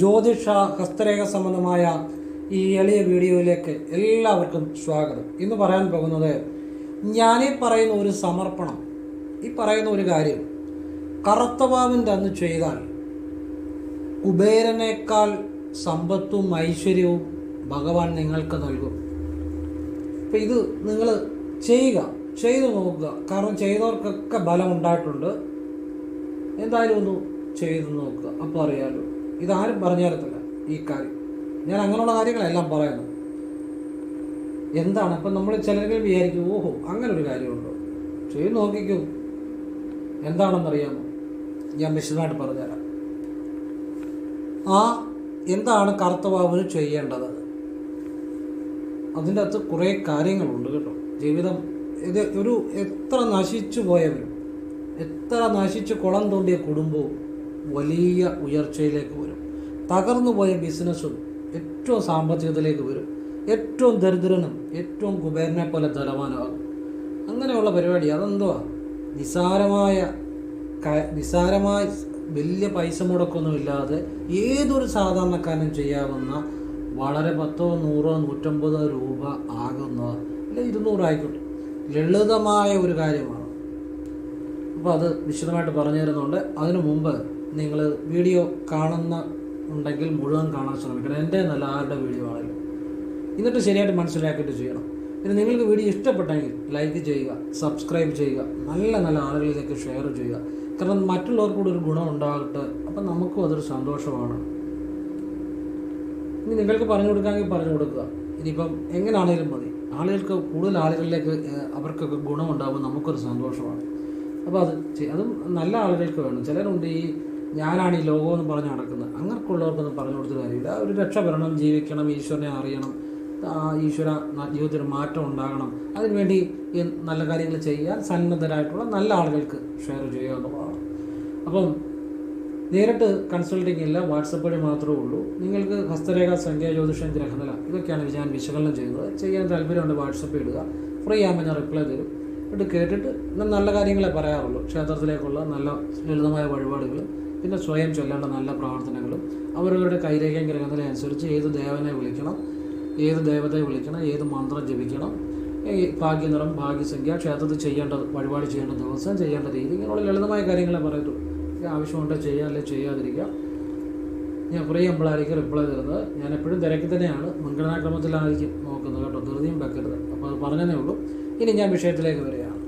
ജ്യോതിഷ ഹസ്തരേഖ സംബന്ധമായ ഈ എളിയ വീഡിയോയിലേക്ക് എല്ലാവർക്കും സ്വാഗതം. ഇന്ന് പറയാൻ പോകുന്നത് ഞാനീ പറയുന്ന ഒരു സമർപ്പണം ഈ പറയുന്ന ഒരു കാര്യം കറുത്തവാവിന്റെ അന്ന് ചെയ്താൽ കുബേരനേക്കാൾ സമ്പത്തും ഐശ്വര്യവും ഭഗവാൻ നിങ്ങൾക്ക് നൽകും. അപ്പം ഇത് നിങ്ങൾ ചെയ്യുക ചെയ്തു നോക്കുക. കാരണം ചെയ്തവർക്കൊക്കെ ബലം ഉണ്ടായിട്ടുണ്ട് എന്തായാലും ഒന്ന് ചെയ്തു നോക്കുക. അപ്പോൾ അറിയാലോ. ഇതാരും പറഞ്ഞു തരത്തില്ല ഈ കാര്യം. ഞാൻ അങ്ങനെയുള്ള കാര്യങ്ങളെല്ലാം പറയുന്നത് എന്താണ്? അപ്പം നമ്മൾ ചിലരെങ്കിലും വിചാരിക്കും ഓഹോ അങ്ങനൊരു കാര്യമുണ്ടോ? ചെയ്ത് നോക്കിക്കൂ. എന്താണെന്നറിയാമോ? ഞാൻ വിശദമായിട്ട് പറഞ്ഞുതരാം. ആ എന്താണ് കറുത്തവാവിന് ചെയ്യേണ്ടത്? അതിന്റെ അകത്ത് കുറേ കാര്യങ്ങളുണ്ട് കേട്ടോ. ജീവിതം ഇത് ഒരു എത്ര നശിച്ചു പോയവരും എത്ര നശിച്ച് കുളം തോണ്ടിയ കുടുംബവും വലിയ ഉയർച്ചയിലേക്ക് വരും. തകർന്നു പോയ ബിസിനസ്സും ഏറ്റവും സാമ്പത്തികത്തിലേക്ക് വരും. ഏറ്റവും ദരിദ്രനും ഏറ്റവും കുബേരനെ പോലെ ധനവാനാകും. അങ്ങനെയുള്ള പരിപാടി അതെന്തുവാ? നിസാരമായ നിസാരമായ വലിയ പൈസ മുടക്കൊന്നുമില്ലാതെ ഏതൊരു സാധാരണക്കാരനും ചെയ്യാവുന്ന വളരെ പത്തോ നൂറോ നൂറ്റമ്പതോ രൂപ ആകുന്ന അല്ലെങ്കിൽ ഇരുന്നൂറായിക്കോട്ടെ. ലളിതമായ ഒരു കാര്യമാണ്. അപ്പോൾ അത് വിശദമായിട്ട് പറഞ്ഞു തരുന്നുണ്ട് അതിനു മുമ്പ് നിങ്ങൾ വീഡിയോ കാണുന്ന ഉണ്ടെങ്കിൽ മുഴുവൻ കാണാൻ ശ്രമിക്കണം. എന്റെ നല്ല ആരുടെ വീഡിയോ ആണെങ്കിലും. എന്നിട്ട് ശരിയായിട്ട് മനസ്സിലാക്കിയിട്ട് ചെയ്യണം. പിന്നെ നിങ്ങൾക്ക് വീഡിയോ ഇഷ്ടപ്പെട്ടെങ്കിൽ ലൈക്ക് ചെയ്യുക സബ്സ്ക്രൈബ് ചെയ്യുക നല്ല നല്ല ആളുകളിലേക്ക് ഷെയർ ചെയ്യുക. കാരണം മറ്റുള്ളവർക്ക് കൂടി ഒരു ഗുണം ഉണ്ടാകട്ടെ. അപ്പം നമുക്കും അതൊരു സന്തോഷമാണ്. ഇനി നിങ്ങൾക്ക് പറഞ്ഞു കൊടുക്കാമെങ്കിൽ പറഞ്ഞു കൊടുക്കുക. ഇനിയിപ്പം എങ്ങനെയാണെങ്കിലും മതി. ആളുകൾക്ക് കൂടുതൽ ആളുകളിലേക്ക് അവർക്കൊക്കെ ഗുണമുണ്ടാകുമ്പോൾ നമുക്കൊരു സന്തോഷമാണ്. അപ്പോൾ അത് അതും നല്ല ആളുകൾക്ക് വേണം. ചിലരുണ്ട് ഈ ഞാനാണ് ഈ ലോകമെന്ന് പറഞ്ഞ് നടക്കുന്നത്. അങ്ങനെയുള്ളവർക്കൊന്നും പറഞ്ഞു കൊടുത്ത് കാര്യമില്ല. ഒരു രക്ഷപ്പെടണം ജീവിക്കണം ഈശ്വരനെ അറിയണം. ഈശ്വര ജീവിതത്തിൽ മാറ്റം ഉണ്ടാകണം. അതിനുവേണ്ടി നല്ല കാര്യങ്ങൾ ചെയ്യാൻ സന്നദ്ധരായിട്ടുള്ള നല്ല ആളുകൾക്ക് ഷെയർ ചെയ്യുക എന്നുള്ളതാണ്. അപ്പം നേരിട്ട് കൺസൾട്ടിംഗ് ഇല്ല വാട്സപ്പ് വഴി മാത്രമേ ഉള്ളൂ. നിങ്ങൾക്ക് ഹസ്തരേഖ സംഖ്യ ജ്യോതിഷം ഗ്രഹനില ഇതൊക്കെയാണ് ഞാൻ വിശകലനം ചെയ്യുന്നത്. ചെയ്യാൻ താല്പര്യമുണ്ട് വാട്സപ്പ് ഇടുക. ഫ്രീ ആകുമ്പോൾ ഞാൻ റിപ്ലൈ തരും. എന്നിട്ട് കേട്ടിട്ട് നല്ല കാര്യങ്ങളെ പറയാറുള്ളൂ. ക്ഷേത്രത്തിലേക്കുള്ള നല്ല ലളിതമായ വഴിപാടുകൾ. പിന്നെ സ്വയം ചൊല്ലേണ്ട നല്ല പ്രവർത്തനങ്ങളും അവരവരുടെ കൈരേഖയും ഗ്രഹത്തിനനുസരിച്ച് ഏത് ദേവനെ വിളിക്കണം ഏത് ദേവതയെ വിളിക്കണം ഏത് മന്ത്രം ജപിക്കണം ഭാഗ്യനിറം ഭാഗ്യസംഖ്യ ക്ഷേത്രത്തിൽ ചെയ്യേണ്ട വഴിപാട് ചെയ്യേണ്ട ദിവസം ചെയ്യേണ്ട രീതി ഇങ്ങനെയുള്ള ലളിതമായ കാര്യങ്ങളെ പറയത്തുള്ളൂ ഇത് ചെയ്യുക അല്ലെങ്കിൽ ചെയ്യാതിരിക്കാം ഞാൻ കുറേ എംപ്ലോയായിരിക്കും റിപ്ലൈ തരുന്നത്. ഞാൻ എപ്പോഴും തിരക്കി തന്നെയാണ്. മുൻഗണനാക്രമത്തിലായിരിക്കും നോക്കുന്നത് കേട്ടോ. ധൃതിയും വെക്കരുത്. അപ്പോൾ അത് പറഞ്ഞതേ ഉള്ളൂ. ഇനി ഞാൻ വിഷയത്തിലേക്ക് വരികയാണ്.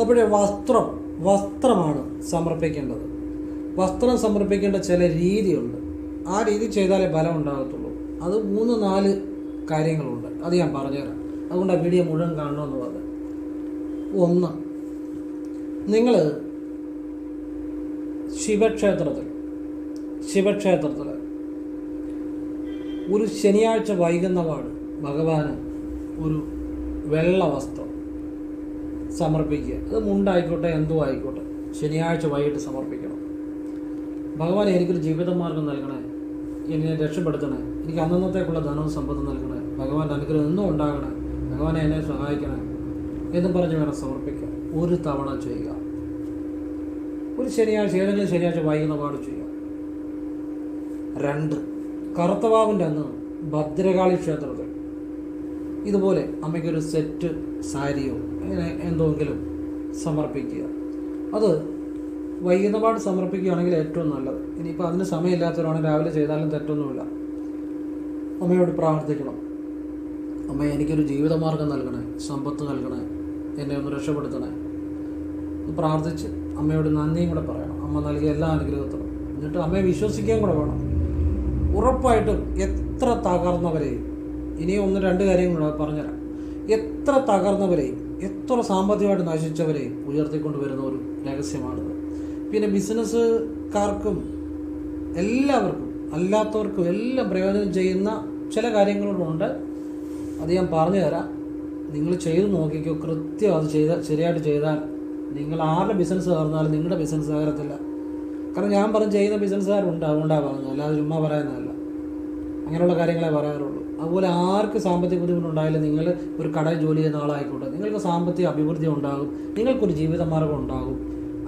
അപ്പോഴേ വസ്ത്രം. വസ്ത്രമാണ് സമർപ്പിക്കേണ്ടത്. വസ്ത്രം സമർപ്പിക്കേണ്ട ചില രീതിയുണ്ട്. ആ രീതി ചെയ്താലേ ബലം ഉണ്ടാകത്തുള്ളൂ. അത് മൂന്ന് നാല് കാര്യങ്ങളുണ്ട്. അത് ഞാൻ പറഞ്ഞുതരാം. അതുകൊണ്ട് ആ വീഡിയോ മുഴുവൻ കാണണമെന്ന് പറഞ്ഞത് ഒന്ന് നിങ്ങൾ ശിവക്ഷേത്രത്തിൽ ശിവക്ഷേത്രത്തിൽ ഒരു ശനിയാഴ്ച വൈകുന്ന പാട് ഭഗവാന് ഒരു വെള്ള വസ്ത്രം സമർപ്പിക്കുക. അത് മുണ്ടായിക്കോട്ടെ എന്തോ ആയിക്കോട്ടെ. ശനിയാഴ്ച വൈകിട്ട് സമർപ്പിക്കണം. ഭഗവാൻ എനിക്കൊരു ജീവിതമാർഗം നൽകണേ. എന്നെ രക്ഷപ്പെടുത്തണേ. എനിക്ക് അന്നന്നത്തേക്കുള്ള ധനവും സമ്പത്തും നൽകണേ. ഭഗവാന്റെ അനുഗ്രഹം എന്നും ഉണ്ടാകണേ. ഭഗവാനെ എന്നെ സഹായിക്കണേ. എന്നും പറഞ്ഞ് വേണം സമർപ്പിക്കുക ഒരു തവണ ചെയ്യുക. ഒരു ശനിയാഴ്ച ഏതെങ്കിലും ശനിയാഴ്ച വൈകുന്ന പാട് ചെയ്യുക. രണ്ട് കറുത്തവാവിന്റെ അന്ന് ഭദ്രകാളി ക്ഷേത്രത്തിൽ. ഇതുപോലെ അമ്മയ്ക്കൊരു സെറ്റ് സാരിയോ അങ്ങനെ എന്തെങ്കിലും സമർപ്പിക്കുക. അത് വൈകുന്നപാട് സമർപ്പിക്കുകയാണെങ്കിൽ ഏറ്റവും നല്ലത്. ഇനിയിപ്പോൾ അതിന് സമയമില്ലാത്തവരാണെങ്കിൽ രാവിലെ ചെയ്താലും തെറ്റൊന്നുമില്ല. അമ്മയോട് പ്രാർത്ഥിക്കണം. അമ്മ എനിക്കൊരു ജീവിതമാർഗം നൽകണേ സമ്പത്ത് നൽകണേ എന്നെ ഒന്ന് രക്ഷപ്പെടുത്തണേ. പ്രാർത്ഥിച്ച് അമ്മയോട് നന്ദിയും കൂടെ പറയണം. അമ്മ നൽകിയ എല്ലാ അനുഗ്രഹത്തിനും. എന്നിട്ട് അമ്മയെ വിശ്വസിക്കുകയും കൂടെ വേണം. ഉറപ്പായിട്ടും എത്ര തകർന്നവരെയും ഇനിയും ഒന്ന് രണ്ട് കാര്യം കൂടെ പറഞ്ഞുതരാം. എത്ര തകർന്നവരെയും എത്ര സാമ്പത്തികമായിട്ട് നശിച്ചവരെ ഉയർത്തിക്കൊണ്ട് വരുന്ന ഒരു രഹസ്യമാണിത്. പിന്നെ ബിസിനസ്സുകാർക്കും എല്ലാവർക്കും അല്ലാത്തവർക്കും എല്ലാം പ്രയോജനം ചെയ്യുന്ന ചില കാര്യങ്ങളുണ്ട്. അത് ഞാൻ പറഞ്ഞു തരാം നിങ്ങൾ ചെയ്ത് നോക്കിക്കോ. കൃത്യം അത് ചെയ്ത ശരിയായിട്ട് ചെയ്താൽ നിങ്ങൾ ആരുടെ ബിസിനസ് തകർന്നാലും നിങ്ങളുടെ ബിസിനസ് തകരത്തില്ല. കാരണം ഞാൻ പറഞ്ഞ് ചെയ്യുന്ന ബിസിനസ്സുകാരുണ്ട്. അതുകൊണ്ടാണ് പറഞ്ഞത്. അല്ലാതെ ചുമ്മാ പറയുന്നതല്ല. അങ്ങനെയുള്ള കാര്യങ്ങളെ പറയാറുള്ളൂ. അതുപോലെ ആർക്ക് സാമ്പത്തിക ബുദ്ധിമുട്ടുണ്ടായാലും നിങ്ങൾ ഒരു കടയിൽ ജോലി ചെയ്യുന്ന ആളായിക്കോട്ടെ നിങ്ങൾക്ക് സാമ്പത്തിക അഭിവൃദ്ധി ഉണ്ടാകും നിങ്ങൾക്കൊരു ജീവിതമാർഗം ഉണ്ടാകും.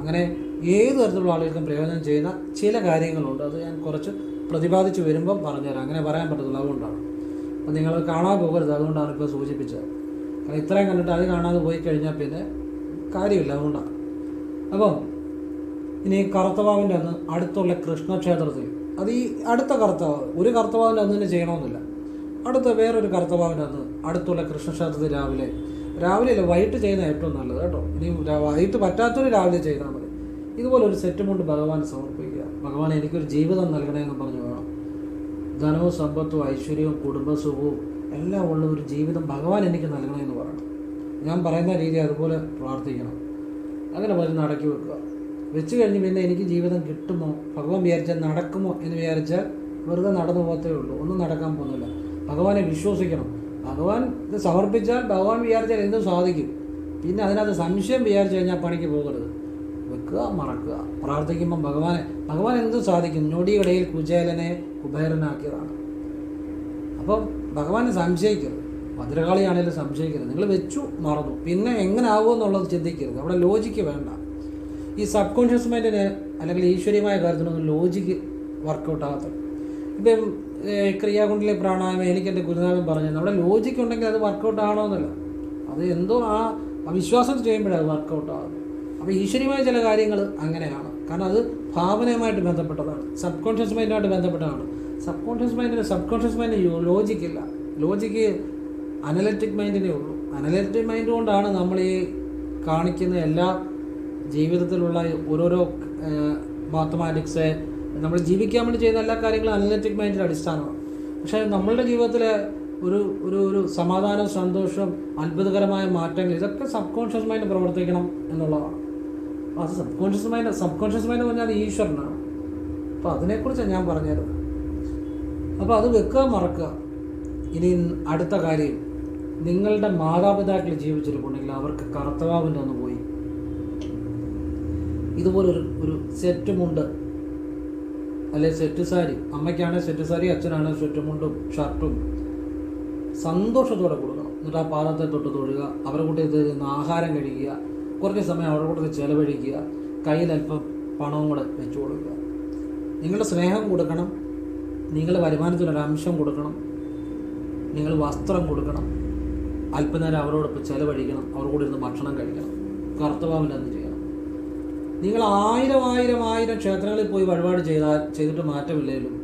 അങ്ങനെ ഏത് തരത്തിലുള്ള ആളുകൾക്കും പ്രയോജനം ചെയ്യുന്ന ചില കാര്യങ്ങളുണ്ട്. അത് ഞാൻ കുറച്ച് പ്രതിപാദിച്ച് വരുമ്പം പറഞ്ഞുതരാം. അങ്ങനെ പറയാൻ പറ്റത്തില്ല അതുകൊണ്ടാണ്. അപ്പം നിങ്ങൾ കാണാൻ പോകരുത് അതുകൊണ്ടാണ് ഇപ്പോൾ സൂചിപ്പിച്ചത്. കാരണം ഇത്രയും കണ്ടിട്ട് അത് കാണാതെ പോയി കഴിഞ്ഞാൽ പിന്നെ കാര്യമില്ല അതുകൊണ്ടാണ്. അപ്പം ഇനി കറുത്തവാവിന്റെ അന്ന് അടുത്തുള്ള കൃഷ്ണക്ഷേത്രത്തിൽ അത് ഈ അടുത്ത കറുത്തവാവ് ഒരു കറുത്തവാവിന്റെ അന്ന് തന്നെ ചെയ്യണമെന്നില്ല. അടുത്ത വേറൊരു കറുത്തവാവിന്റെ അന്ന് അടുത്തുള്ള കൃഷ്ണക്ഷേത്രത്തിൽ രാവിലെ. രാവിലെ അല്ല വൈകിട്ട് ചെയ്യുന്ന ഏറ്റവും നല്ലത് കേട്ടോ. ഇനി വൈകിട്ട് പറ്റാത്തൊരു രാവിലെ ചെയ്താൽ മതി. ഇതുപോലെ ഒരു സെറ്റും കൊണ്ട് ഭഗവാൻ സമർപ്പിക്കുക. ഭഗവാൻ എനിക്കൊരു ജീവിതം നൽകണേ എന്ന് പറഞ്ഞു വേണം. ധനവും സമ്പത്തും ഐശ്വര്യവും കുടുംബസുഖവും എല്ലാം ഉള്ള ഒരു ജീവിതം ഭഗവാൻ എനിക്ക് നൽകണേ എന്ന് പറയണം. ഞാൻ പറയുന്ന രീതി അതുപോലെ പ്രാർത്ഥിക്കണം. അങ്ങനെ പറഞ്ഞ് നടക്കി വെക്കുക. വെച്ച് കഴിഞ്ഞ് പിന്നെ എനിക്ക് ജീവിതം കിട്ടുമോ? ഭഗവാൻ വിചാരിച്ചാൽ നടക്കുമോ എന്ന് വിചാരിച്ചാൽ വെറുതെ നടന്നു പോകത്തേ ഉള്ളൂ. ഒന്നും നടക്കാൻ പോകുന്നില്ല. ഭഗവാനെ വിശ്വസിക്കണം. ഭഗവാൻ ഇത് സമർപ്പിച്ചാൽ ഭഗവാൻ വിചാരിച്ചാൽ എന്തും സാധിക്കും. പിന്നെ അതിനകത്ത് സംശയം വിചാരിച്ചു കഴിഞ്ഞാൽ പണിക്ക് പോകരുത്. വെക്കുക മറക്കുക. പ്രാർത്ഥിക്കുമ്പം ഭഗവാനെ ഭഗവാൻ എന്തും സാധിക്കും. ഞൊടിയിടയിൽ കുചേലനെ കുബേരനാക്കിയതാണ്. അപ്പം ഭഗവാനെ സംശയിക്കരുത്. ഭദ്രകാളിയാണെങ്കിലും സംശയിക്കരുത്. നിങ്ങൾ വെച്ചു മറന്നു. പിന്നെ എങ്ങനെ ആകുമെന്നുള്ളത് ചിന്തിക്കരുത്. അവിടെ ലോജിക്ക് വേണ്ട. ഈ സബ് കോൺഷ്യസ് മൈൻഡിന് അല്ലെങ്കിൽ ഈശ്വരീയമായ കാര്യത്തിനൊന്നും ലോജിക്ക് വർക്കൗട്ട് ആകത്തില്ല. ഇപ്പം ക്രിയാകുണ്ടിലെ പ്രാണായാമം എനിക്ക് എന്റെ ഗുരുനാഥൻ പറഞ്ഞു നമ്മുടെ ലോജിക്ക് ഉണ്ടെങ്കിൽ അത് വർക്കൗട്ട് ആണോ എന്നല്ല. അത് എന്തോ ആ വിശ്വാസത്തിൽ ചെയ്യുമ്പോഴേ അത് വർക്കൗട്ട് ആകുന്നത് അപ്പോൾ ഈശ്വരീയമായ ചില കാര്യങ്ങൾ അങ്ങനെയാണ്. കാരണം അത് ഭാവനയുമായിട്ട് ബന്ധപ്പെട്ടതാണ്. സബ് കോൺഷ്യസ് മൈൻഡുമായിട്ട് ബന്ധപ്പെട്ടതാണ്. സബ് കോൺഷ്യസ് മൈൻഡിന് സബ് കോൺഷ്യസ് മൈൻഡിന് ലോജിക്കില്ല ലോജിക്ക് അനലറ്റിക് മൈൻഡിനേ ഉള്ളൂ. അനലറ്റിക് മൈൻഡ് കൊണ്ടാണ് നമ്മൾ ഈ കാണിക്കുന്ന എല്ലാ ജീവിതത്തിലുള്ള ഓരോരോ മാത്തമാറ്റിക്സ് നമ്മൾ ജീവിക്കാൻ വേണ്ടി ചെയ്യുന്ന എല്ലാ കാര്യങ്ങളും അനലറ്റിക് മൈൻഡിന്റെ അടിസ്ഥാനമാണ്. പക്ഷേ നമ്മളുടെ ജീവിതത്തിൽ ഒരു ഒരു ഒരു സമാധാനം സന്തോഷം അത്ഭുതകരമായ മാറ്റങ്ങൾ ഇതൊക്കെ സബ് കോൺഷ്യസ് മൈൻഡ് പ്രവർത്തിക്കണം എന്നുള്ളതാണ്. അത് sub conscious mind sub conscious mind പറഞ്ഞാൽ അത് ഈശ്വരനാണ്. അപ്പോൾ അതിനെക്കുറിച്ചാണ് ഞാൻ പറഞ്ഞത്. അപ്പോൾ അത് വെക്കുക മറക്കുക. ഇനി അടുത്ത കാര്യം. നിങ്ങളുടെ മാതാപിതാക്കൾ ജീവിച്ചിരിപ്പുണ്ടെങ്കിൽ അവർക്ക് കർത്തവാവിന്റെ ഒന്ന് പോയി. ഇതുപോലൊരു ഒരു സെറ്റ് മുണ്ട് അല്ലെ സെറ്റ് സാരി? അമ്മയ്ക്കാണെങ്കിൽ സെറ്റ് സാരി അച്ഛനാണ് മുണ്ടും ഷർട്ടും. സന്തോഷത്തോടെ കൊടുക്കണം. എന്നിട്ട് ആ പാദത്തെ തൊട്ട് തൊഴുക അവരുടെ കൂടെ ഇത് ആഹാരം കഴിക്കുക കുറച്ച് സമയം അവരുടെ കൂടെ ചിലവഴിക്കുക കയ്യിൽ അല്പം പണവും കൂടെ വെച്ചു കൊടുക്കുക. നിങ്ങളുടെ സ്നേഹം കൊടുക്കണം. നിങ്ങളുടെ വരുമാനത്തിനൊരു അംശം കൊടുക്കണം. നിങ്ങൾ വസ്ത്രം കൊടുക്കണം. അല്പനേരം അവരോടൊപ്പം ചിലവഴിക്കണം. അവരുടെ ഇരുന്ന് ഭക്ഷണം കഴിക്കണം. കർത്തവാമില്ലെന്ന് ചെയ്യണം നിങ്ങൾ ആയിരം ആയിരം ആയിരം ക്ഷേത്രങ്ങളിൽ പോയി വഴിപാട് ചെയ്താൽ ചെയ്തിട്ട് മാറ്റമില്ലേലും?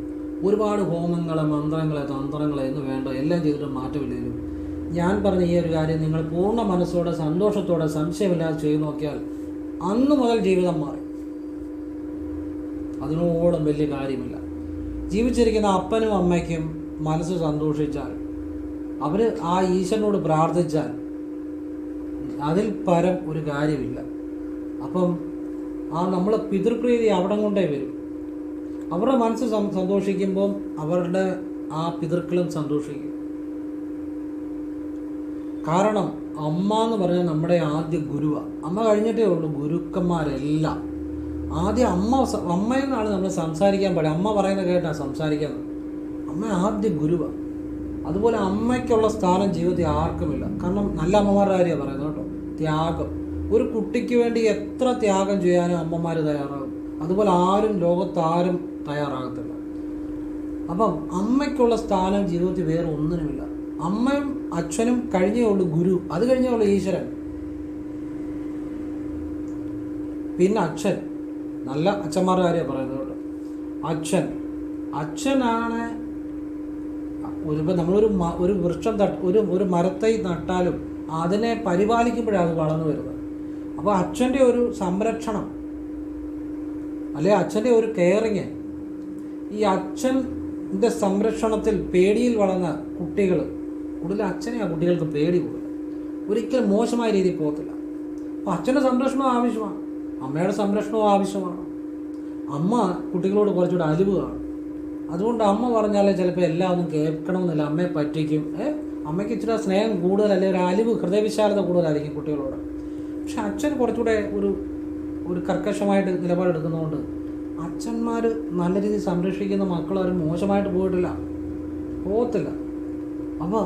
ഒരുപാട് ഹോമങ്ങളെ മന്ത്രങ്ങളെ തന്ത്രങ്ങളെ എന്ന് വേണ്ട എല്ലാം ചെയ്തിട്ട് മാറ്റമില്ലേലും? ഞാൻ പറഞ്ഞ ഈ ഒരു കാര്യം നിങ്ങൾ പൂർണ മനസ്സോടെ സന്തോഷത്തോടെ സംശയമില്ലാതെ ചെയ്തു നോക്കിയാൽ അന്ന് മുതൽ ജീവിതം മാറി. അതിനോളം വലിയ കാര്യമില്ല. ജീവിച്ചിരിക്കുന്ന അപ്പനും അമ്മയ്ക്കും മനസ്സ് സന്തോഷിച്ചാൽ അവർ ആ ഈശ്വരനോട് പ്രാർത്ഥിച്ചാൽ അതിൽ പരം ഒരു കാര്യമില്ല. അപ്പം ആ നമ്മളെ പിതൃപ്രീതി അവിടെ കൊണ്ടേ വരും. അവരുടെ മനസ്സ് സന്തോഷിക്കുമ്പം അവരുടെ ആ പിതൃക്കളും സന്തോഷിക്കും. കാരണം അമ്മ എന്ന് പറഞ്ഞാൽ നമ്മുടെ ആദ്യ ഗുരുവാണ് അമ്മ കഴിഞ്ഞിട്ടേ ഉള്ളൂ ഗുരുക്കന്മാരെല്ലാം. ആദ്യം അമ്മ സ- അമ്മയെന്നാണ് നമ്മൾ സംസാരിക്കാൻ പാടില്ല. അമ്മ പറയുന്ന കേട്ടാണ് സംസാരിക്കുന്നത്. അമ്മ ആദ്യ ഗുരുവാണ് അതുപോലെ അമ്മയ്ക്കുള്ള സ്ഥാനം ജീവിതത്തിൽ ആർക്കുമില്ല. കാരണം നല്ല അമ്മമാരുടെ കാര്യമാണ് പറയുന്നത് കേട്ടോ. ത്യാഗം. ഒരു കുട്ടിക്ക് വേണ്ടി എത്ര ത്യാഗം ചെയ്യാനും അമ്മമാർ തയ്യാറാകും. അതുപോലെ ആരും ലോകത്താരും തയ്യാറാകത്തില്ല. അപ്പം അമ്മയ്ക്കുള്ള സ്ഥാനം ജീവിതത്തിൽ വേറെ ഒന്നിനുമില്ല. അമ്മയും അച്ഛനും കഴിഞ്ഞേ ഉള്ളൂ ഗുരു. അത് കഴിഞ്ഞേ ഉള്ളൂ ഈശ്വരൻ. പിന്നെ അച്ഛൻ. നല്ല അച്ഛന്മാരുടെ കാര്യമാണ് പറയുന്നത് അച്ഛൻ. അച്ഛനാണ് ഒരു നമ്മളൊരു ഒരു വൃക്ഷം തട്ട് ഒരു ഒരു മരത്തൈ നട്ടാലും അതിനെ പരിപാലിക്കുമ്പോഴാണ് അത് വളർന്നു വരുന്നത്. അപ്പോൾ അച്ഛന്റെ ഒരു സംരക്ഷണം അല്ലെ അച്ഛന്റെ ഒരു കെയറിങ് ഈ അച്ഛന്റെ സംരക്ഷണത്തിൽ പേടിയിൽ വളർന്ന കുട്ടികൾ കൂടുതൽ അച്ഛനെ ആ കുട്ടികൾക്ക് പേടി കൂടുതൽ. ഒരിക്കലും മോശമായ രീതിയിൽ പോകത്തില്ല. അപ്പോൾ അച്ഛന്റെ സംരക്ഷണം ആവശ്യമാണ് അമ്മയുടെ സംരക്ഷണവും ആവശ്യമാണ്. അമ്മ കുട്ടികളോട് കുറച്ചുകൂടെ അലിവ് കാണും അതുകൊണ്ട് അമ്മ പറഞ്ഞാലേ ചിലപ്പോൾ എല്ലാം ഒന്നും കേൾക്കണമെന്നില്ല. അമ്മയെ പറ്റിക്കും. അമ്മയ്ക്ക് ഇച്ചിരി സ്നേഹം കൂടുതൽ അല്ലെങ്കിൽ ഒരു അലിവ് ഹൃദയവിശാലത കൂടുതലായിരിക്കും കുട്ടികളോട്. പക്ഷെ അച്ഛൻ കുറച്ചുകൂടെ ഒരു ഒരു കർക്കശമായിട്ട് നിലപാടെടുക്കുന്നതുകൊണ്ട് അച്ഛന്മാർ നല്ല രീതിയിൽ സംരക്ഷിക്കുന്ന മക്കളാരും മോശമായിട്ട് പോയിട്ടില്ല. പോകത്തില്ല. അപ്പോൾ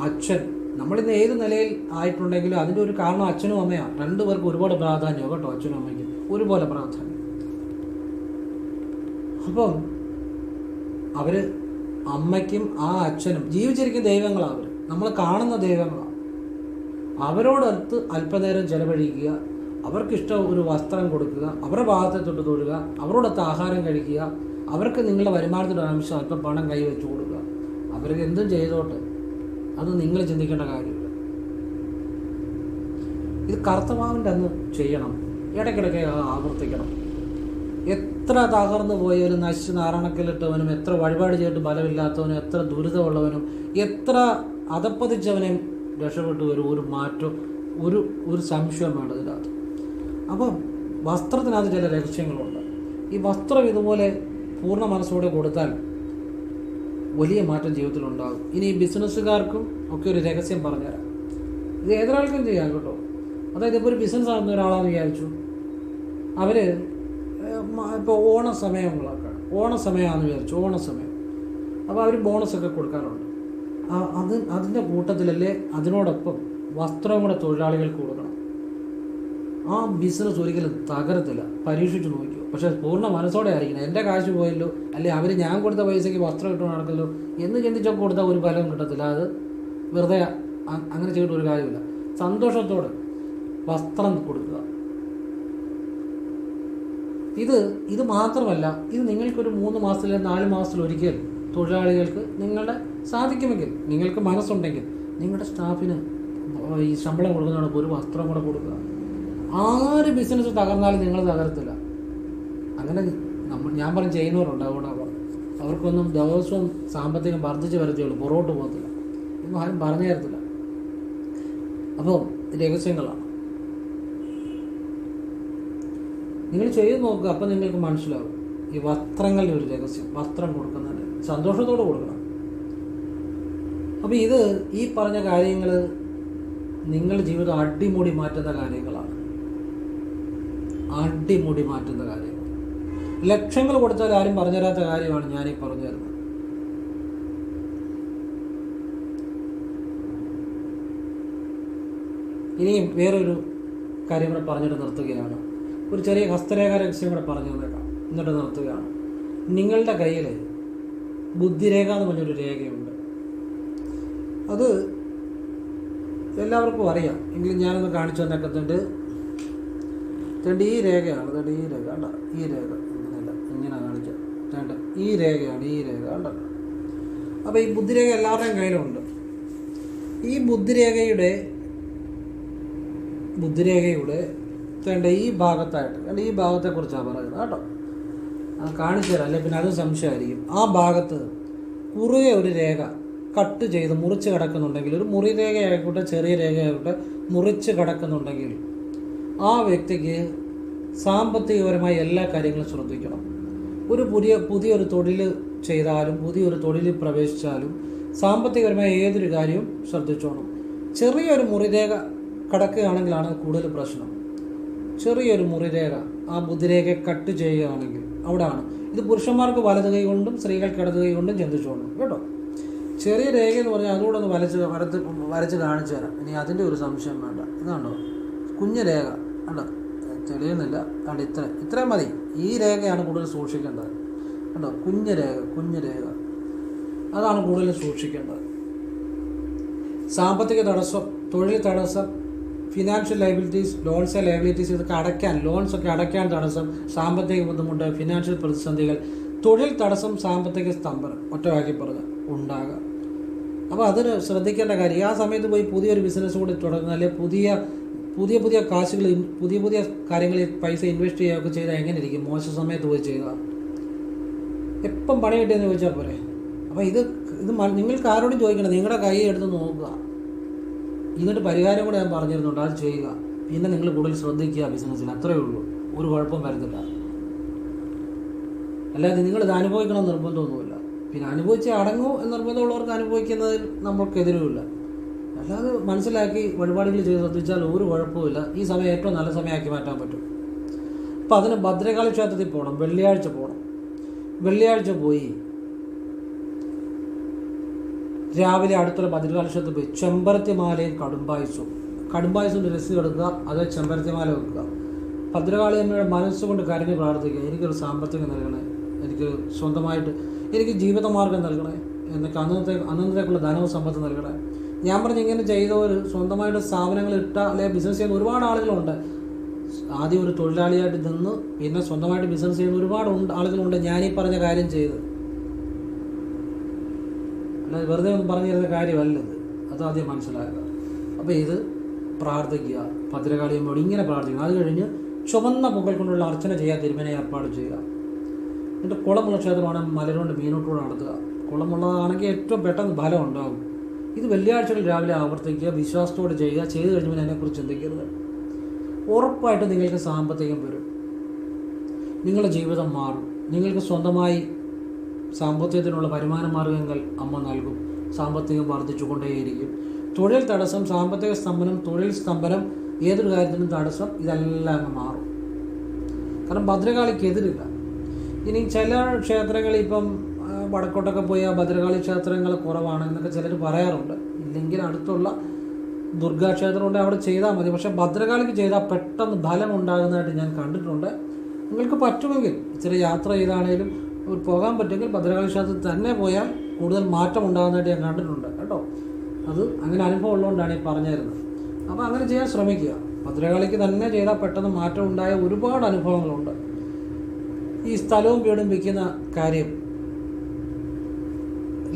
അച്ഛൻ നമ്മളിന്ന് ഏത് നിലയിൽ ആയിട്ടുണ്ടെങ്കിലും അതിന്റെ ഒരു കാരണം അച്ഛനും അമ്മയാണ്. രണ്ടു പേർക്ക് ഒരുപാട് പ്രാധാന്യം കേട്ടോ അച്ഛനും അമ്മയ്ക്ക്. ഒരുപോലെ പ്രാധാന്യം. അപ്പം അവർ അമ്മയ്ക്കും ആ അച്ഛനും ജീവിച്ചിരിക്കുന്ന ദൈവങ്ങളാണ് അവർ നമ്മൾ കാണുന്ന ദൈവങ്ങളാണ്. അവരോടൊത്ത് അല്പനേരം ചെലവഴിക്കുക അവർക്കിഷ്ടം ഒരു വസ്ത്രം കൊടുക്കുക അവരുടെ ഭാഗത്തെ തൊട്ട് തൊഴുക അവരോടൊത്ത് ആഹാരം കഴിക്കുക അവർക്ക് നിങ്ങളുടെ വരുമാനത്തിന്റെ അംശം അല്പം പണം കൈ വെച്ച് കൊടുക്കുക. അവർക്ക് എന്തും ചെയ്തോട്ടെ. അത് നിങ്ങൾ ചിന്തിക്കേണ്ട കാര്യമില്ല. ഇത് കർത്തവാവിന്റെ അന്ന് ചെയ്യണം. ഇടയ്ക്കിടയ്ക്ക് ആവർത്തിക്കണം. എത്ര തകർന്നു പോയവനും നശിച്ച് നാരണക്കിലിട്ടവനും എത്ര വഴിപാട് ചെയ്തിട്ട് ബലമില്ലാത്തവനും എത്ര ദുരിതമുള്ളവനും എത്ര അതപ്പതിച്ചവനെയും രക്ഷപ്പെട്ടു വരും. ഒരു മാറ്റം ഒരു ഒരു സംശയം വേണ്ട ഇതിനകത്ത്. അപ്പം വസ്ത്രത്തിനകത്ത് ചില രഹസ്യങ്ങളുണ്ട്. ഈ വസ്ത്രം ഇതുപോലെ പൂർണ മനസ്സോടെ കൊടുത്താൽ വലിയ മാറ്റം ജീവിതത്തിൽ ഉണ്ടാകും ഇനി ബിസിനസ്സുകാർക്കും ഒക്കെ ഒരു രഹസ്യം പറഞ്ഞുതരാം. ഇത് ഏതൊരാൾക്കും ചെയ്യാം കേട്ടോ. അതായത് ഇപ്പോൾ ഒരു ബിസിനസ് ആകുന്ന ഒരാളാണെന്ന് വിചാരിച്ചു. അവർ ഇപ്പോൾ ഓണ സമയങ്ങളൊക്കെ വിചാരിച്ചു ഓണ സമയം അപ്പോൾ അവർ ബോണസൊക്കെ കൊടുക്കാറുണ്ട്. അത് അതിന്റെ കൂട്ടത്തിലല്ലേ അതിനോടൊപ്പം വസ്ത്രം കൂടെ തൊഴിലാളികൾക്ക് കൊടുക്കണം. ആ ബിസിനസ് ഒരിക്കലും തകരത്തില്ല. പരീക്ഷിച്ച് നോക്കിയോ പക്ഷേ പൂർണ മനസ്സോടെ ആയിരിക്കണം. എന്റെ കാശ് പോയല്ലോ അല്ലെ അവർ ഞാൻ കൊടുത്ത പൈസയ്ക്ക് വസ്ത്രം ഇട്ട് നടക്കല്ലോ എന്ന് ചിന്തിച്ചൊക്കെ കൊടുത്താൽ ഒരു ഫലവും കിട്ടത്തില്ല. അത് വെറുതെ അങ്ങനെ ചെയ്തിട്ട് ഒരു കാര്യമില്ല. സന്തോഷത്തോടെ വസ്ത്രം കൊടുക്കുക. ഇത് ഇത് മാത്രമല്ല ഇത് നിങ്ങൾക്കൊരു മൂന്ന് മാസത്തിൽ നാല് മാസത്തിൽ ഒരിക്കൽ തൊഴിലാളികൾക്ക് നിങ്ങളുടെ സാധിക്കുമെങ്കിൽ നിങ്ങൾക്ക് മനസ്സുണ്ടെങ്കിൽ നിങ്ങളുടെ സ്റ്റാഫിന് ഈ ശമ്പളം കൊടുക്കുന്നതാണ് ഒരു വസ്ത്രം കൂടെ കൊടുക്കുക. ആര് ബിസിനസ് തകർന്നാലും നിങ്ങൾ തകർത്തില്ല അങ്ങനെ നമ്മൾ ഞാൻ പറഞ്ഞ് ചെയ്യുന്നവരുണ്ട് അതുകൊണ്ടാണ് അവർക്കൊന്നും ദിവസവും സാമ്പത്തികം വർദ്ധിച്ച് വരത്തേ ഉള്ളൂ. പുറകോട്ട് പോകത്തില്ല. ഒന്നും ആരും പറഞ്ഞു തരത്തില്ല. അപ്പോൾ രഹസ്യങ്ങളാണ്. നിങ്ങൾ ചെയ്ത് നോക്കുക അപ്പം നിങ്ങൾക്ക് മനസ്സിലാവും. ഈ വസ്ത്രങ്ങളുടെ ഒരു രഹസ്യം വസ്ത്രം കൊടുക്കുന്നതിന് സന്തോഷത്തോടെ കൊടുക്കണം. അപ്പോൾ ഇത് ഈ പറഞ്ഞ കാര്യങ്ങൾ നിങ്ങളുടെ ജീവിതം അടിമുടി മാറ്റുന്ന കാര്യങ്ങളാണ്. അടിമുടി മാറ്റുന്ന കാര്യങ്ങൾ. ലക്ഷ്യങ്ങൾ കൊടുത്താൽ ആരും പറഞ്ഞു തരാത്ത കാര്യമാണ് ഞാനീ പറഞ്ഞു തരുന്നത് ഇനിയും വേറൊരു കാര്യം കൂടെ പറഞ്ഞിട്ട് നിർത്തുകയാണ്. ഒരു ചെറിയ ഹസ്തരേഖ രഹസ്യം കൂടെ പറഞ്ഞു തന്നേക്കാം. എന്നിട്ട് നിർത്തുകയാണ്. നിങ്ങളുടെ കയ്യിൽ ബുദ്ധിരേഖ എന്ന് പറഞ്ഞൊരു രേഖയുണ്ട്. അത് എല്ലാവർക്കും അറിയാം. എങ്കിലും ഞാനൊന്ന് കാണിച്ചു തന്നേക്കത്തുണ്ട് തേണ്ട ഈ രേഖയാണ്. തേണ്ട ഈ രേഖ കണ്ട? ഈ രേഖ. ഇങ്ങനെയല്ല. ഇങ്ങനെ കാണിക്കാം തേണ്ട. ഈ രേഖയാണ് ഈ രേഖ കണ്ട? അപ്പോൾ ഈ ബുദ്ധിരേഖ എല്ലാവരുടെയും കയ്യിലുണ്ട്. ഈ ബുദ്ധിരേഖയുടെ ബുദ്ധിരേഖയുടെ തേണ്ട ഈ ഭാഗത്തായിട്ട് കണ്ട? ഈ ഭാഗത്തെക്കുറിച്ചാണ് പറയുന്നത് കേട്ടോ. അത് കാണിച്ചു തരാം. അല്ലെ പിന്നെ അത് സംശയമായിരിക്കും. ആ ഭാഗത്ത് കുറുകെ ഒരു രേഖ കട്ട് ചെയ്ത് മുറിച്ച് കിടക്കുന്നുണ്ടെങ്കിൽ ഒരു മുറി രേഖയായിക്കോട്ടെ ചെറിയ രേഖയായിക്കോട്ടെ മുറിച്ച് കിടക്കുന്നുണ്ടെങ്കിൽ ആ വ്യക്തിക്ക് സാമ്പത്തികപരമായ എല്ലാ കാര്യങ്ങളും ശ്രദ്ധിക്കണം. ഒരു പുതിയ പുതിയൊരു തൊഴിൽ ചെയ്താലും പുതിയൊരു തൊഴിലിൽ പ്രവേശിച്ചാലും സാമ്പത്തികപരമായ ഏതൊരു കാര്യവും ശ്രദ്ധിച്ചോണം. ചെറിയൊരു മുറിരേഖ കടക്കുകയാണെങ്കിലാണ് കൂടുതൽ പ്രശ്നം. ചെറിയൊരു മുറിരേഖ ആ ബുദ്ധിരേഖ കട്ട് ചെയ്യുകയാണെങ്കിൽ അവിടെയാണ്. ഇത് പുരുഷന്മാർക്ക് വലത് കൈ കൊണ്ടും സ്ത്രീകൾക്ക് ഇടത് കൈ കൊണ്ടും ചിന്തിച്ചോണം. കേട്ടോ? ചെറിയ രേഖ എന്ന് പറഞ്ഞാൽ അതുകൂടെ ഒന്ന് വരച്ച് വരത്ത് വരച്ച് കാണിച്ചു തരാം. ഇനി അതിന്റെ ഒരു സംശയം വേണ്ട. ഇതാണ്ടോ കുഞ്ഞു രേഖ. കണ്ടോ? തെളിയുന്നില്ല. കണ്ട്? ഇത്ര ഇത്രയും മതി. ഈ രേഖയാണ് കൂടുതൽ സൂക്ഷിക്കേണ്ടത്. കണ്ടോ? കുഞ്ഞു രേഖ കുഞ്ഞു രേഖ. അതാണ് കൂടുതൽ സൂക്ഷിക്കേണ്ടത്. സാമ്പത്തിക തടസ്സം തൊഴിൽ തടസ്സം ഫിനാൻഷ്യൽ ലൈബിലിറ്റീസ് ലോൺസ് ലൈബിലിറ്റീസ് ഇതൊക്കെ അടയ്ക്കാൻ ലോൺസ് ഒക്കെ അടയ്ക്കാൻ തടസ്സം സാമ്പത്തിക ബുദ്ധിമുട്ട് ഫിനാൻഷ്യൽ പ്രതിസന്ധികൾ തൊഴിൽ തടസ്സം സാമ്പത്തിക സ്തംഭനം. ഒറ്റവാക്കി പറഞ്ഞ്. ഉണ്ടാകാം. അപ്പോൾ അതിന് ശ്രദ്ധിക്കേണ്ട കാര്യം. ആ സമയത്ത് പോയി പുതിയൊരു ബിസിനസ് കൂടി തുടങ്ങുക അല്ലെങ്കിൽ പുതിയ പുതിയ പുതിയ കാശുകൾ പുതിയ പുതിയ കാര്യങ്ങളിൽ പൈസ ഇൻവെസ്റ്റ് ചെയ്യുകയൊക്കെ ചെയ്താൽ എങ്ങനെ ഇരിക്കും? മോശം സമയത്ത് പോയി ചെയ്യുക. എപ്പം പണി കിട്ടിയെന്ന് ചോദിച്ചാൽ പോരെ. അപ്പോൾ ഇത് ഇത് നിങ്ങൾക്ക് ആരോടും ചോദിക്കണം നിങ്ങളുടെ കൈ എടുത്ത് നോക്കുക. ഇതിന്റെ പരിഹാരം കൂടെ ഞാൻ പറഞ്ഞിരുന്നുണ്ട്. അത് ചെയ്യുക. പിന്നെ നിങ്ങൾ കൂടുതൽ ശ്രദ്ധിക്കുക ബിസിനസ്സിൽ അത്രയേ ഉള്ളൂ. ഒരു കുഴപ്പം വരുന്നില്ല അല്ലാതെ നിങ്ങളിത് അനുഭവിക്കണം നിർബന്ധമൊന്നുമില്ല. പിന്നെ അനുഭവിച്ച് അടങ്ങൂ എന്ന് നിർബന്ധമുള്ളവർക്ക് അനുഭവിക്കുന്നതിൽ നമ്മൾക്കെതിരുമില്ല. അല്ലാതെ മനസ്സിലാക്കി വഴിപാടുകൾ ചെയ്ത് ശ്രദ്ധിച്ചാൽ ഒരു കുഴപ്പമില്ല ഈ സമയം ഏറ്റവും നല്ല സമയമാക്കി മാറ്റാൻ പറ്റും. അപ്പോൾ അതിന് ഭദ്രകാളി ക്ഷേത്രത്തിൽ പോകണം വെള്ളിയാഴ്ച പോകണം വെള്ളിയാഴ്ച പോയി രാവിലെ അടുത്തുള്ള ഭദ്രകാളി ക്ഷേത്രത്തിൽ പോയി ചെമ്പരത്തിമാലയും കടുംബായുസും. കടുംബായുസിന്റെ രസീത് എടുക്കുക അത് ചെമ്പരത്തിമാല വെക്കുക. ഭദ്രകാളി അമ്മയുടെ മനസ്സുകൊണ്ട് കരഞ്ഞ് പ്രാർത്ഥിക്കുക. എനിക്കൊരു സാമ്പത്തികം നൽകണേ എനിക്ക് സ്വന്തമായിട്ട് എനിക്ക് ജീവിതമാർഗം നൽകണേ എനിക്ക് അന്നത്തെ അന്നത്തേക്കുള്ള ധനവും സമ്പത്ത് നൽകണേ. ഞാൻ പറഞ്ഞ ഇങ്ങനെ ചെയ്തവർ സ്വന്തമായിട്ട് സ്ഥാപനങ്ങൾ ഇട്ട അല്ലെങ്കിൽ ബിസിനസ് ചെയ്യുന്ന ഒരുപാട് ആളുകളുണ്ട്. ആദ്യം ഒരു തൊഴിലാളിയായിട്ട് നിന്ന് പിന്നെ സ്വന്തമായിട്ട് ബിസിനസ് ചെയ്യുന്ന ഒരുപാട് ഉണ്ട് ആളുകളുണ്ട് ഞാനീ പറഞ്ഞ കാര്യം ചെയ്ത് അല്ലാതെ വെറുതെ ഒന്നും പറഞ്ഞു തരുന്ന കാര്യമല്ല ഇത്. അത് ആദ്യം മനസ്സിലാക്കുക. അപ്പോൾ ഇത് പ്രാർത്ഥിക്കുക ഭദ്രകാളിയമ്മയോട് ഇങ്ങനെ പ്രാർത്ഥിക്കുക. അത് കഴിഞ്ഞ് ചുവന്ന പുകൾ കൊണ്ടുള്ള അർച്ചന ചെയ്യുക തിരുമനെ ഏർപ്പാട് ചെയ്യുക. എന്നിട്ട് കുളമുള്ള ക്ഷേത്രമാണ് മലരോണ്ട് മീനോട്ടൂടെ നടത്തുക. കുളമുള്ളതാണെങ്കിൽ ഏറ്റവും പെട്ടെന്ന് ഫലം ഉണ്ടാകും ഇത് വെള്ളിയാഴ്ചകൾ രാവിലെ ആവർത്തിക്കുക വിശ്വാസത്തോടെ ചെയ്യുക ചെയ്തു കഴിഞ്ഞാൽ അതിനെക്കുറിച്ച് ചിന്തിക്കരുത്. ഉറപ്പായിട്ട് നിങ്ങൾക്ക് സാമ്പത്തികം വരും. നിങ്ങളുടെ ജീവിതം മാറും. നിങ്ങൾക്ക് സ്വന്തമായി സാമ്പത്തികത്തിനുള്ള വരുമാന മാർഗങ്ങൾ അമ്മ നൽകും. സാമ്പത്തികം വർദ്ധിച്ചുകൊണ്ടേയിരിക്കും. തൊഴിൽ തടസ്സം സാമ്പത്തിക സ്തംഭനം തൊഴിൽ സ്തംഭനം ഏതൊരു കാര്യത്തിനും തടസ്സം ഇതെല്ലാം അങ്ങ് മാറും. കാരണം ഭദ്രകാളിക്ക് എതിരില്ല. ഇനി ചില ക്ഷേത്രങ്ങളിൽ ഇപ്പം വടക്കോട്ടൊക്കെ വടക്കോട്ടൊക്കെ പോയാൽ ഭദ്രകാളി ക്ഷേത്രങ്ങൾ കുറവാണ് എന്നൊക്കെ ചിലർ പറയാറുണ്ട്. ഇല്ലെങ്കിൽ അടുത്തുള്ള ദുർഗാ ക്ഷേത്രമുണ്ട് അവിടെ ചെയ്താൽ മതി. പക്ഷേ ഭദ്രകാളിക്ക് ചെയ്താൽ പെട്ടെന്ന് ഫലം ഉണ്ടാകുന്നതായിട്ട് ഞാൻ കണ്ടിട്ടുണ്ട്. നിങ്ങൾക്ക് പറ്റുമെങ്കിൽ ഇച്ചിരി യാത്ര ചെയ്താണേലും പോകാൻ പറ്റുമെങ്കിൽ ഭദ്രകാളി ക്ഷേത്രത്തിൽ തന്നെ പോയാൽ കൂടുതൽ മാറ്റം ഉണ്ടാകുന്നതായിട്ട് ഞാൻ കണ്ടിട്ടുണ്ട് കേട്ടോ. അത് അങ്ങനെ അനുഭവം ഉള്ളതുകൊണ്ടാണ് ഈ പറഞ്ഞു തരുന്നത് അപ്പോൾ അങ്ങനെ ചെയ്യാൻ ശ്രമിക്കുക. ഭദ്രകാളിക്ക് തന്നെ ചെയ്താൽ പെട്ടെന്ന് മാറ്റം ഉണ്ടായ ഒരുപാട് അനുഭവങ്ങളുണ്ട്. ഈ സ്ഥലവും വീടും വിൽക്കുന്ന കാര്യം.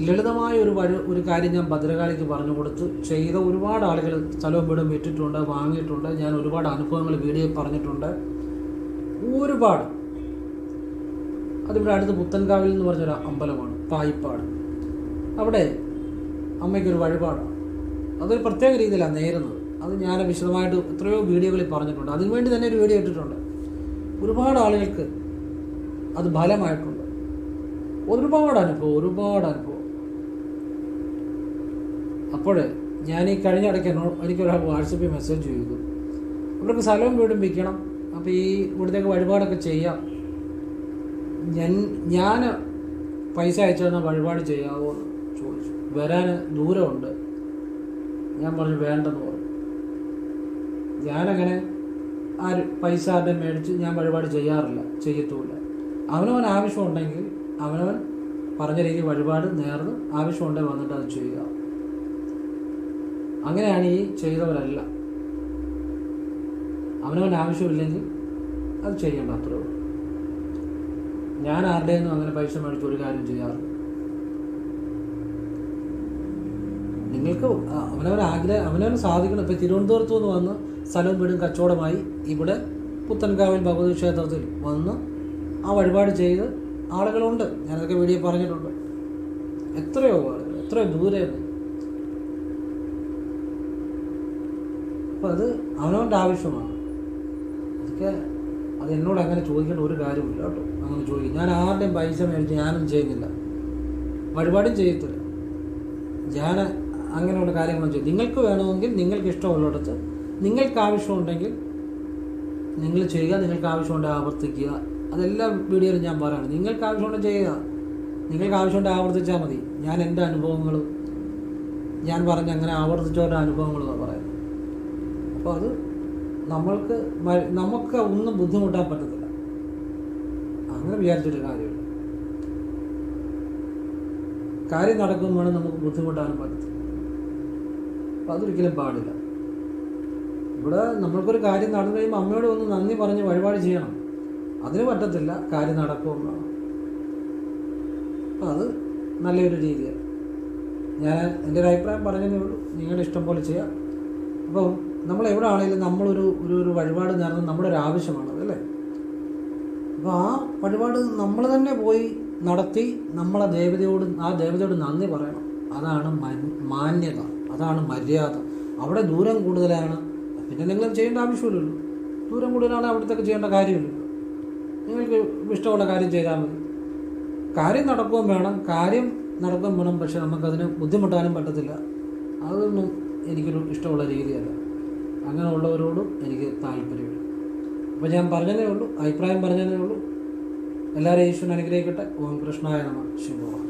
ലളിതമായ ഒരു വഴി ഒരു കാര്യം ഞാൻ ഭദ്രകാളിക്ക് പറഞ്ഞു കൊടുത്ത്. ചെയ്ത ഒരുപാട് ആളുകൾ സ്ഥലവും വീടും വിറ്റിട്ടുണ്ട് വാങ്ങിയിട്ടുണ്ട്. ഞാൻ ഒരുപാട് അനുഭവങ്ങൾ വീഡിയോ പറഞ്ഞിട്ടുണ്ട്. ഒരുപാട്. അതിവിടെ അടുത്ത് പുത്തൻകാവിൽ എന്ന് പറഞ്ഞൊരു അമ്പലമാണ് പായിപ്പാട്. അവിടെ അമ്മയ്ക്കൊരു വഴിപാടാണ്. അതൊരു പ്രത്യേക രീതിയിലാണ് നേരുന്നത്. അത് ഞാൻ വിശദമായിട്ട് എത്രയോ വീഡിയോകളിൽ പറഞ്ഞിട്ടുണ്ട്. അതിനുവേണ്ടി തന്നെ ഒരു വീഡിയോ ഇട്ടിട്ടുണ്ട്. ഒരുപാട് ആളുകൾക്ക് അത് ഫലമായിട്ടുണ്ട്. ഒരുപാട് അനുഭവം ഒരുപാട് അനുഭവം. അപ്പോൾ ഞാൻ ഈ കഴിഞ്ഞ ഇടയ്ക്ക് എന്നോട് എനിക്കൊരാൾ വാട്സപ്പിൽ മെസ്സേജ് ചെയ്തു. അവർക്ക് സ്ഥലവും വീടും വിൽക്കണം. അപ്പോൾ ഈ ഇവിടത്തേക്ക് വഴിപാടൊക്കെ ചെയ്യാം. ഞാൻ ഞാൻ പൈസ അയച്ചു തന്നാൽ വഴിപാട് ചെയ്യാമോ എന്ന് ചോദിച്ചു. വരാൻ ദൂരമുണ്ട്. ഞാൻ പറഞ്ഞു വേണ്ടെന്ന് പറഞ്ഞു. ഞാനങ്ങനെ ആ പൈസ ആരുടെ മേടിച്ച് ഞാൻ വഴിപാട് ചെയ്യാറില്ല ചെയ്യത്തുമില്ല. അവനവൻ ആവശ്യമുണ്ടെങ്കിൽ അവനവൻ പറഞ്ഞ രീതിയിൽ വഴിപാട് നേർന്ന് ആവശ്യമുണ്ടെങ്കിൽ വന്നിട്ട് അത് ചെയ്യുക. അങ്ങനെയാണ് ഈ ചെയ്തവരല്ല. അവനവൻ ആവശ്യമില്ലെങ്കിൽ അത് ചെയ്യേണ്ട അത്രേ ഉള്ളൂ. ഞാൻ ആരുടെയൊന്നും അങ്ങനെ പൈസ മേടിച്ച് ഒരു കാര്യം ചെയ്യാറില്ല. നിങ്ങൾക്ക് അവനവൻ ആഗ്രഹം അവനവൻ സാധിക്കണം. ഇപ്പം തിരുവനന്തപുരത്ത് നിന്ന് വന്ന് സ്ഥലവും വീടും കച്ചവടമായി ഇവിടെ പുത്തൻകാവിൽ ഭഗവതി ക്ഷേത്രത്തിൽ വന്ന് ആ വഴിപാട് ചെയ്ത് ആളുകളുണ്ട്. ഞാനതൊക്കെ വീഡിയോ പറഞ്ഞിട്ടുണ്ട്. എത്രയോ ആളുകൾ എത്രയോ ദൂരെ അപ്പം അത് അവനവന്റെ ആവശ്യമാണ്. അതൊക്കെ അത് എന്നോട് അങ്ങനെ ചോദിക്കേണ്ട ഒരു കാര്യമില്ല കേട്ടോ. അങ്ങനെ ചോദിക്കും. ഞാൻ ആരുടെയും പൈസ മേടിച്ച് ഞാനും ചെയ്യുന്നില്ല. വഴിപാടും ചെയ്യത്തില്ല. ഞാൻ അങ്ങനെയുള്ള കാര്യങ്ങളും ചെയ്യും നിങ്ങൾക്ക് വേണമെങ്കിൽ നിങ്ങൾക്ക് ഇഷ്ടമുള്ളിടത്ത് നിങ്ങൾക്ക് ആവശ്യമുണ്ടെങ്കിൽ നിങ്ങൾ ചെയ്യുക നിങ്ങൾക്ക് ആവശ്യമുണ്ടെങ്കിൽ ആവർത്തിക്കുക. അതെല്ലാ വീഡിയോയിലും ഞാൻ പറയാണ്. നിങ്ങൾക്ക് ആവശ്യമുണ്ടെങ്കിൽ ചെയ്യുക. നിങ്ങൾക്ക് ആവശ്യമുണ്ടെങ്കിൽ ആവർത്തിച്ചാൽ മതി. ഞാൻ എന്റെ അനുഭവങ്ങൾ ഞാൻ പറഞ്ഞ അങ്ങനെ ആവർത്തിച്ചവരുടെ അനുഭവങ്ങളും പറയുന്നത്. അപ്പോൾ അത് നമ്മൾക്ക് നമുക്ക് ഒന്നും ബുദ്ധിമുട്ടാൻ പറ്റത്തില്ല. അങ്ങനെ വിചാരിച്ചിട്ട് കാര്യമില്ല. കാര്യം നടക്കും വേണം നമുക്ക് ബുദ്ധിമുട്ടാനും പറ്റത്തില്ല അപ്പം അതൊരിക്കലും പാടില്ല. ഇവിടെ നമ്മൾക്കൊരു കാര്യം നടന്നു കഴിയുമ്പോൾ അമ്മയോട് ഒന്ന് നന്ദി പറഞ്ഞ് വഴിപാട് ചെയ്യണം. അതിന് പറ്റത്തില്ല. കാര്യം നടക്കുമെന്നാണ് അത് നല്ലൊരു രീതിയാണ് ഞാൻ എന്റെ ഒരു അഭിപ്രായം പറഞ്ഞതേ ഉള്ളൂ. നിങ്ങളുടെ ഇഷ്ടം പോലെ ചെയ്യാം. അപ്പം നമ്മൾ എവിടെ ആണെങ്കിലും നമ്മളൊരു ഒരു ഒരു വഴിപാട് നേരുന്നത് നമ്മുടെ ഒരു ആവശ്യമാണ് അല്ലേ? അപ്പോൾ ആ വഴിപാട് നമ്മൾ തന്നെ പോയി നടത്തി നമ്മളെ ദേവതയോട് ആ ദേവതയോട് നന്ദി പറയണം. അതാണ് മാന്യത. അതാണ് മര്യാദ. അവിടെ ദൂരം കൂടുതലാണ്. പിന്നെ നിങ്ങൾ ചെയ്യേണ്ട ആവശ്യമില്ലല്ലോ. ദൂരം കൂടുതലാണ് അവിടത്തേക്ക് ചെയ്യേണ്ട കാര്യമില്ലല്ലോ നിങ്ങൾക്ക് ഇഷ്ടമുള്ള കാര്യം ചെയ്താൽ മതി. കാര്യം നടക്കുകയും വേണം കാര്യം നടക്കുകയും വേണം പക്ഷെ നമുക്കതിന് ബുദ്ധിമുട്ടാനും പറ്റത്തില്ല. അതൊന്നും എനിക്കൊരു ഇഷ്ടമുള്ള രീതിയല്ല. അങ്ങനെയുള്ളവരോടും എനിക്ക് താല്പര്യമില്ല. അപ്പോൾ ഞാൻ പറഞ്ഞതേ ഉള്ളൂ അഭിപ്രായം പറഞ്ഞതേ ഉള്ളൂ. എല്ലാവരെയും ഈശ്വരൻ അനുഗ്രഹിക്കട്ടെ. ഓം കൃഷ്ണായ നമ ശിവ